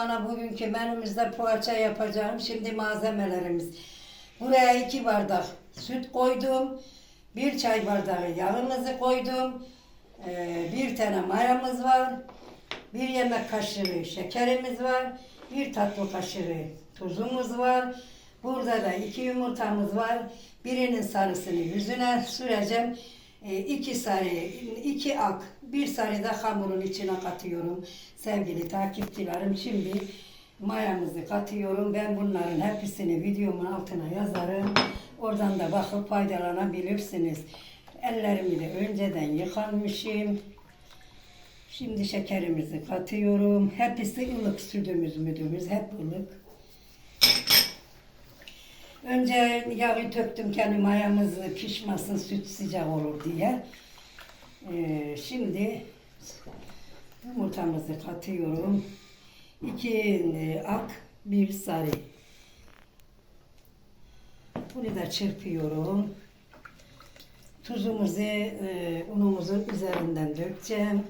mutfağına bugünkü menümüzde poğaça yapacağım. Şimdi malzemelerimiz. Buraya iki bardak süt koydum. Bir çay bardağı yağımızı koydum. Ee, bir tane mayamız var. Bir yemek kaşığı şekerimiz var. Bir tatlı kaşığı tuzumuz var. Burada da iki yumurtamız var. Birinin sarısını yüzüne süreceğim. E, iki sarı, iki ak, bir sarı da hamurun içine katıyorum. Sevgili takipçilerim şimdi mayamızı katıyorum. Ben bunların hepsini videomun altına yazarım. Oradan da bakıp faydalanabilirsiniz. Ellerimi de önceden yıkanmışım. Şimdi şekerimizi katıyorum. Hepsi ılık sütümüz müdümüz hep ılık. Önce yağı töktüm kendi mayamız pişmesin süt sıcak olur diye. Ee, şimdi yumurtamızı katıyorum. İki e, ak, bir sarı. Bunu da çırpıyorum. Tuzumuzu e, unumuzun üzerinden dökeceğim.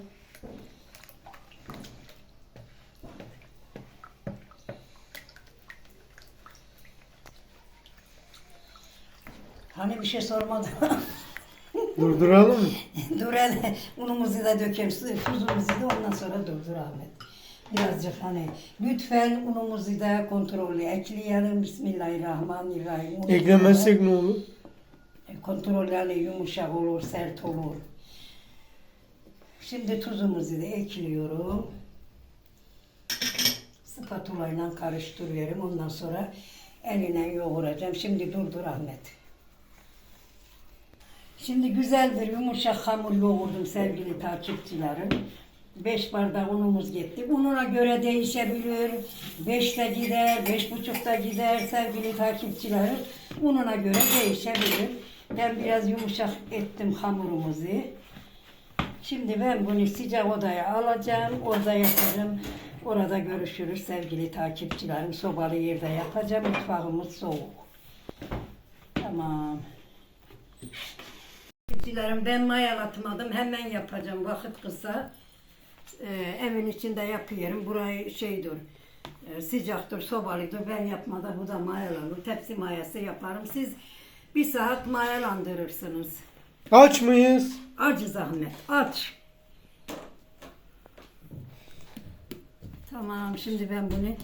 Hani bir şey sormadım. Durduralım mı? Dur hele unumuzu da dökelim, tuzumuzu da ondan sonra durdur Ahmet. Birazcık hani lütfen unumuzu da kontrollü ekleyelim. Bismillahirrahmanirrahim. Unumuzu Eklemezsek ne olur? da Kontrol yani yumuşak olur, sert olur. Şimdi tuzumuzu da ekliyorum. Spatula ile karıştırıyorum. Ondan sonra eline yoğuracağım. Şimdi durdur Ahmet. Şimdi güzel bir yumuşak hamur yoğurdum sevgili takipçilerim. 5 bardak unumuz gitti. Ununa göre değişebilir. 5 de gider, beş buçuk da gider sevgili takipçilerim. Ununa göre değişebilir. Ben biraz yumuşak ettim hamurumuzu. Şimdi ben bunu sıcak odaya alacağım. Orada yapacağım. Orada görüşürüz sevgili takipçilerim. Sobalı yerde yapacağım. Mutfağımız soğuk. Tamam. Takipçilerim ben mayalatmadım. Hemen yapacağım. Vakit kısa. Ee, evin içinde yapıyorum. Burayı şeydir. e, sıcaktır, sobalıdır. Ben yapmadan bu da mayalanır. Tepsi mayası yaparım. Siz bir saat mayalandırırsınız. Aç mıyız? Acı zahmet, aç. Tamam, şimdi ben bunu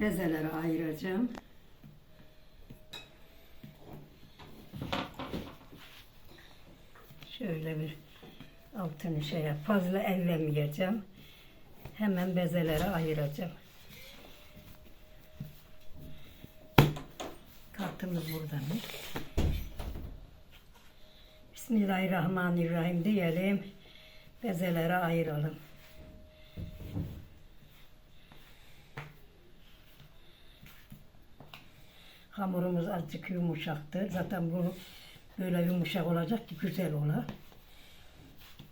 bezelere ayıracağım. Şöyle bir altını şey yap, fazla ellemeyeceğim. Hemen bezelere ayıracağım. Kartımız burada mı? Bismillahirrahmanirrahim diyelim. Bezelere ayıralım. Hamurumuz azıcık yumuşaktı. Zaten bu böyle yumuşak olacak ki güzel ola.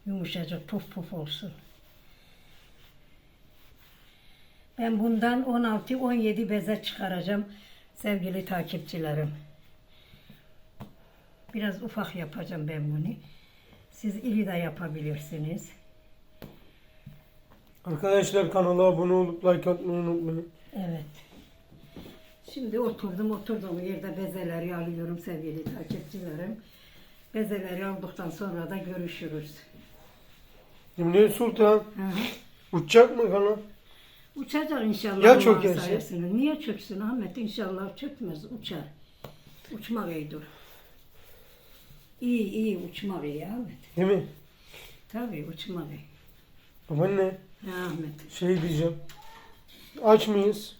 Yumuşacık puf puf olsun. Ben bundan 16-17 beze çıkaracağım sevgili takipçilerim. Biraz ufak yapacağım ben bunu. Siz iri de yapabilirsiniz. Arkadaşlar kanala abone olup like atmayı unutmayın. Evet. Şimdi oturdum, oturduğum yerde bezeleri alıyorum sevgili takipçilerim. Bezeleri aldıktan sonra da görüşürüz. Cemile Sultan Hı uçacak mı kanal? Uçacak inşallah. Ya çökerse? sayesinde. Niye çöksün Ahmet? İnşallah çökmez, uçar. Uçmak iyidir. İyi iyi uçmak iyi Ahmet. Değil mi? Tabii uçmak iyi. Babaanne Ha, Ahmet. şey diyeceğim. Aç mıyız?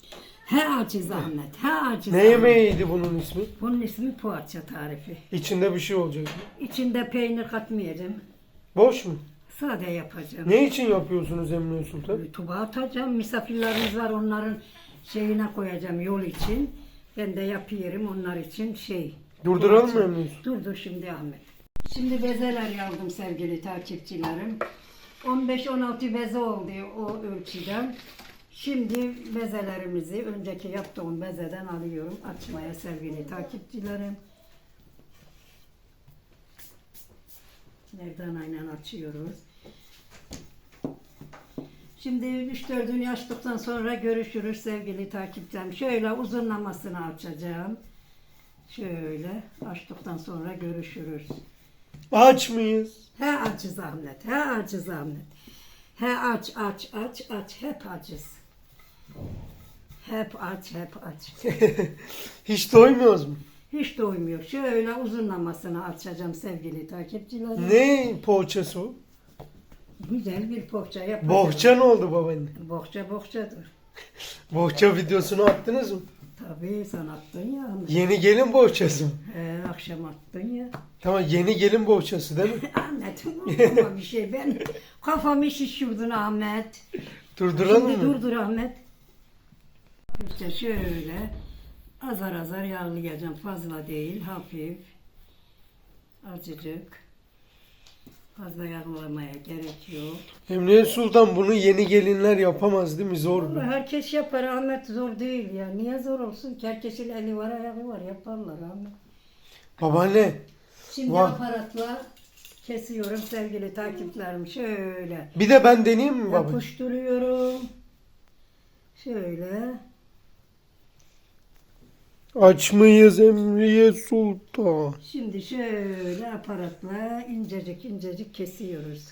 He acı zahmet, he acı Ne zahmet. yemeğiydi bunun ismi? Bunun ismi poğaça tarifi. İçinde bir şey olacak. İçinde peynir katmayacağım. Boş mu? Sade yapacağım. Ne için yapıyorsunuz Emine Sultan? YouTube'a atacağım. Misafirlerimiz var onların şeyine koyacağım yol için. Ben de yapıyorum onlar için şey. Durduralım mı poğaça. Emine Sultan? Dur dur şimdi Ahmet. Şimdi bezeler aldım sevgili takipçilerim. 15-16 beze oldu o ölçüden. Şimdi bezelerimizi önceki yaptığım bezeden alıyorum açmaya sevgili takipçilerim. Nereden aynen açıyoruz. Şimdi 3-4'ünü açtıktan sonra görüşürüz sevgili takipçilerim. Şöyle uzunlamasını açacağım. Şöyle açtıktan sonra görüşürüz. Aç mıyız? He acı zahmet, he acı zahmet. He aç, aç, aç, aç, hep acız. Hep aç, hep aç. Hiç doymuyoruz mu? Hiç doymuyor. Şöyle uzunlamasını açacağım sevgili takipçilerim. Ne poğaçası o? Güzel bir poğaça yapacağım. Bohça ne oldu babaanne? Bohça bohçadır. Bohça videosunu attınız mı? Tabii sen attın ya. Yeni gelin bohçası mı? He, akşam attın ya. Tamam yeni gelin bohçası değil mi? Ahmet'im ama bir şey ben kafamı şişirdin Ahmet. Durduralım Şimdi mı? dur dur Ahmet. İşte şöyle azar azar yağlayacağım. Fazla değil, hafif. Azıcık. Fazla yağlamaya gerek yok. Emniyet Sultan bunu yeni gelinler yapamaz değil mi? Zor mu? Vallahi herkes yapar Ahmet zor değil ya. Niye zor olsun ki? Herkesin eli var ayağı var yaparlar Ahmet. Babaanne Şimdi Vah. aparatla kesiyorum sevgili takipçilerim. Şöyle bir de ben deneyeyim mi baba? yapıştırıyorum. Şöyle. Aç mıyız Emniyet Sultan? Şimdi şöyle aparatla incecik incecik kesiyoruz.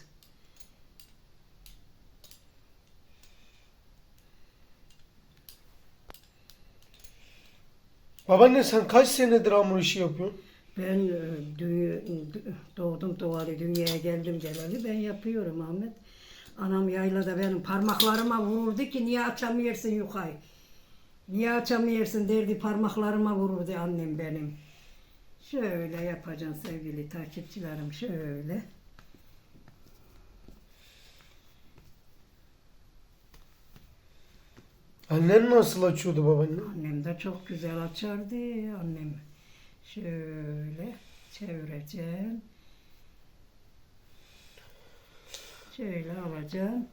Babaanne sen kaç senedir hamur işi yapıyorsun? Ben e, dü- doğdum doğalı dünyaya geldim geleli ben yapıyorum Ahmet. Anam yaylada benim parmaklarıma vururdu ki niye açamıyorsun yukarı? Niye açamıyorsun derdi parmaklarıma vururdu annem benim. Şöyle yapacağım sevgili takipçilerim şöyle. Annen nasıl açıyordu babaanne? Annem de çok güzel açardı annem. Şöyle çevireceğim. Şöyle alacağım.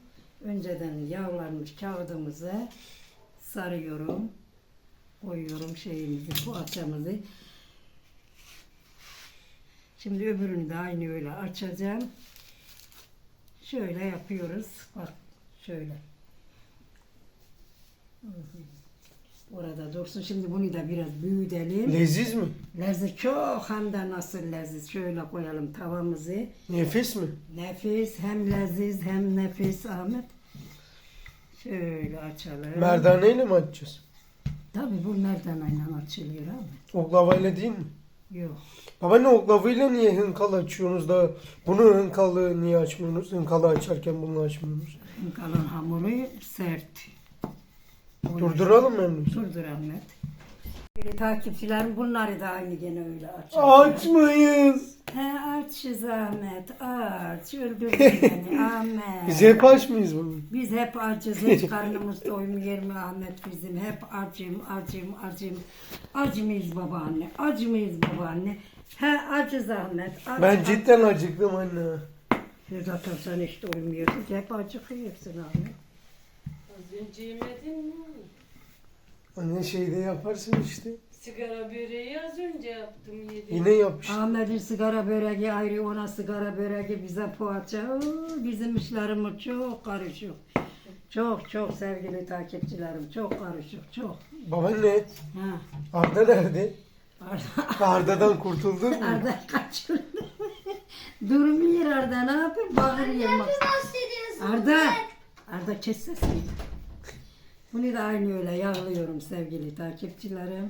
Önceden yağlanmış kağıdımızı sarıyorum. Koyuyorum şeyimizi, poğaçamızı. Şimdi öbürünü de aynı öyle açacağım. Şöyle yapıyoruz. Bak şöyle. Orada dursun. Şimdi bunu da biraz büyütelim. Leziz mi? Lezzet çok hem de nasıl leziz. Şöyle koyalım tavamızı. Nefis mi? Nefis hem leziz hem nefis Ahmet. Şöyle açalım. Merdaneyle mi açacağız? Tabii bu merdanayla açılıyor Ahmet. Oklavayla değil mi? Yok. Babaanne oklavayla niye hınkal açıyorsunuz da bunu hınkalı niye açmıyorsunuz? Hınkalı açarken bunu açmıyorsunuz. Kalan hamuru sert. Durduralım mı Emniyet? Durdur Ahmet. Böyle takipçilerim bunları da aynı gene öyle açar. Aç mıyız? He aç Ahmet aç. Öldürdün beni Ahmet. Biz hep aç mıyız bunu? Biz hep acız, hiç karnımız doymuyor mu Ahmet bizim? Hep acım, acım, acım. Acı mıyız babaanne? Acı mıyız babaanne? He acız Ahmet. Aç, Ben aç. cidden acıktım anne. Zaten sen hiç doymuyorsun. Hep acıkıyorsun Ahmet. Az önce yemedin mi? Anne şeyde yaparsın işte. Sigara böreği az önce yaptım yedim. Yine yapmış. Ahmet'in sigara böreği ayrı, ona sigara böreği, bize poğaça. Oo, bizim işlerimiz çok karışık. Çok çok sevgili takipçilerim, çok karışık, çok. Babaanne Ha. Arda nerede? Arda- Arda'dan kurtuldun mu? Arda kaçırdı. Durmuyor Arda ne yapıyor? Bağırıyor. Arda. Arda kes sesini. Bunu da aynı öyle yağlıyorum sevgili takipçilerim.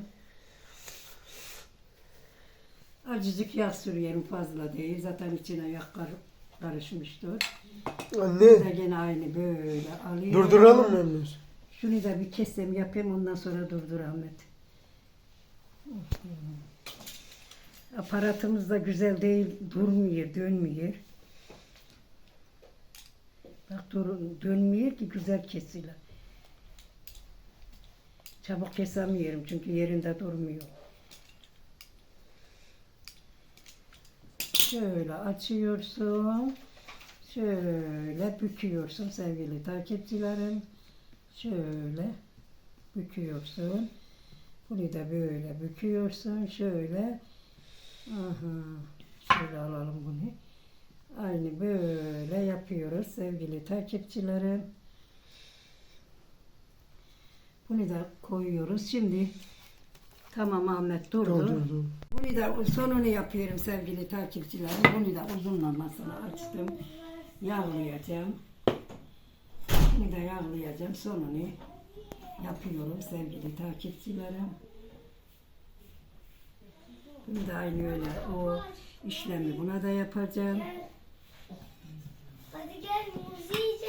Acıcık yağ sürüyorum fazla değil. Zaten içine yağ kar- karışmıştır. Bu da Anne gene aynı böyle alıyorum. durduralım mı Emniyet? Şunu da bir kesem yapayım ondan sonra durdur Ahmet. Aparatımız da güzel değil, durmuyor, dönmüyor. Bak dur, dönmüyor ki güzel kesilir. Çabuk kesemiyorum çünkü yerinde durmuyor. Şöyle açıyorsun. Şöyle büküyorsun sevgili takipçilerim. Şöyle büküyorsun. Bunu da böyle büküyorsun. Şöyle. Aha. Şöyle alalım bunu. Aynı böyle yapıyoruz sevgili takipçilerim. Bunu da koyuyoruz. Şimdi tamam Ahmet durdu. Dur dur dur. Bunu da sonunu yapıyorum sevgili takipçilerim. Bunu da uzunlamasını açtım. Yağlayacağım. Bunu da yağlayacağım. Sonunu yapıyorum sevgili takipçilerim. Bunu da aynı öyle o işlemi buna da yapacağım.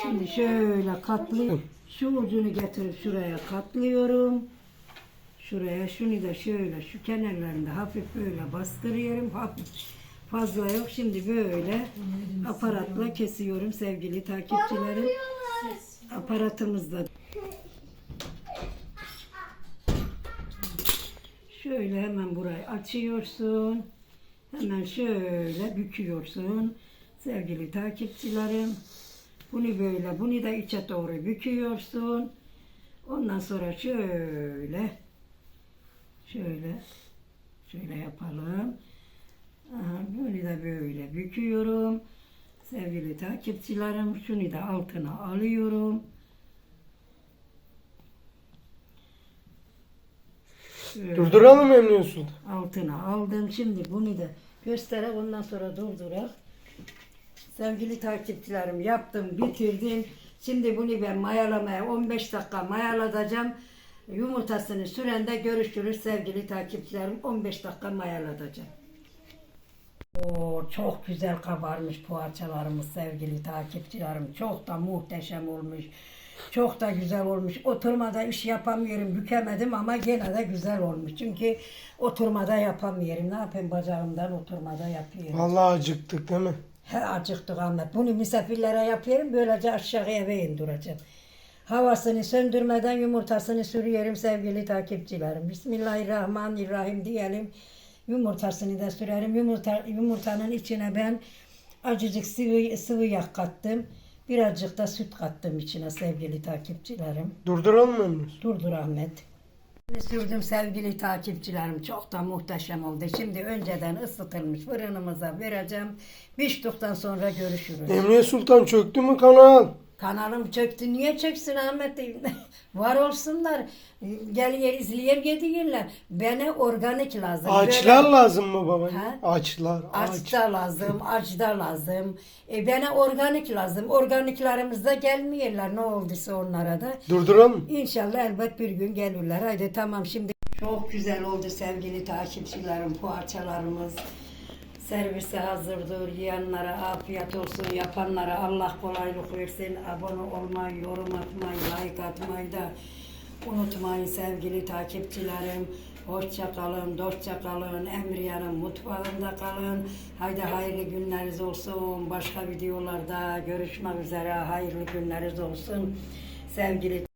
Şimdi şöyle katlıyorum. Şu ucunu getirip şuraya katlıyorum. Şuraya şunu da şöyle şu kenarlarında hafif böyle bastırıyorum. Hafif fazla yok. Şimdi böyle aparatla kesiyorum sevgili takipçilerim. Aparatımızda şöyle hemen burayı açıyorsun. Hemen şöyle büküyorsun sevgili takipçilerim. Bunu böyle, bunu da içe doğru büküyorsun. Ondan sonra şöyle, şöyle, şöyle yapalım. Aha, bunu da böyle büküyorum. Sevgili takipçilerim, şunu da altına alıyorum. Şöyle Durduralım Emniye Sultan. altına aldım. Şimdi bunu da göstererek ondan sonra durdurak. Sevgili takipçilerim yaptım, bitirdim. Şimdi bunu ben mayalamaya 15 dakika mayalatacağım. Yumurtasını sürende görüşürüz sevgili takipçilerim. 15 dakika mayalatacağım. Oo, çok güzel kabarmış poğaçalarımız sevgili takipçilerim. Çok da muhteşem olmuş. Çok da güzel olmuş. Oturmada iş yapamıyorum, bükemedim ama gene de güzel olmuş. Çünkü oturmada yapamıyorum. Ne yapayım bacağımdan oturmada yapıyorum. Vallahi acıktık değil mi? He acıktık Ahmet. Bunu misafirlere yapıyorum. Böylece aşağıya eve indireceğim. Havasını söndürmeden yumurtasını sürüyorum sevgili takipçilerim. Bismillahirrahmanirrahim diyelim. Yumurtasını da sürerim. Yumurta, yumurtanın içine ben acıcık sıvı, sıvı yağ kattım. Birazcık da süt kattım içine sevgili takipçilerim. Durduralım Sultan. Durdur Ahmet. Sürdüm sevgili takipçilerim. Çok da muhteşem oldu. Şimdi önceden ısıtılmış fırınımıza vereceğim. Piştikten sonra görüşürüz. Emniye Sultan çöktü mü kanal? Kanalım çöktü. Niye çöksün Ahmet? Var olsunlar. Gel yer izleyer gidiyorlar. Bana organik lazım. Ağaçlar Böyle- lazım mı baba? Ha? Ağaçlar, ağaç. Aç da lazım, aç da lazım. E, bana organik lazım. Organiklarımız da gelmiyorlar. Ne olduysa onlara da. Durduralım. İnşallah elbet bir gün gelirler. Haydi tamam şimdi. Çok güzel oldu sevgili takipçilerim poğaçalarımız. Servise hazırdır. Yiyenlere afiyet olsun. Yapanlara Allah kolaylık versin. Abone olmayı, yorum atmayı, like atmayı da unutmayın sevgili takipçilerim. Hoşça kalın, dostça kalın. Emriyan'ın mutfağında kalın. Haydi hayırlı günleriniz olsun. Başka videolarda görüşmek üzere. Hayırlı günleriniz olsun. Sevgili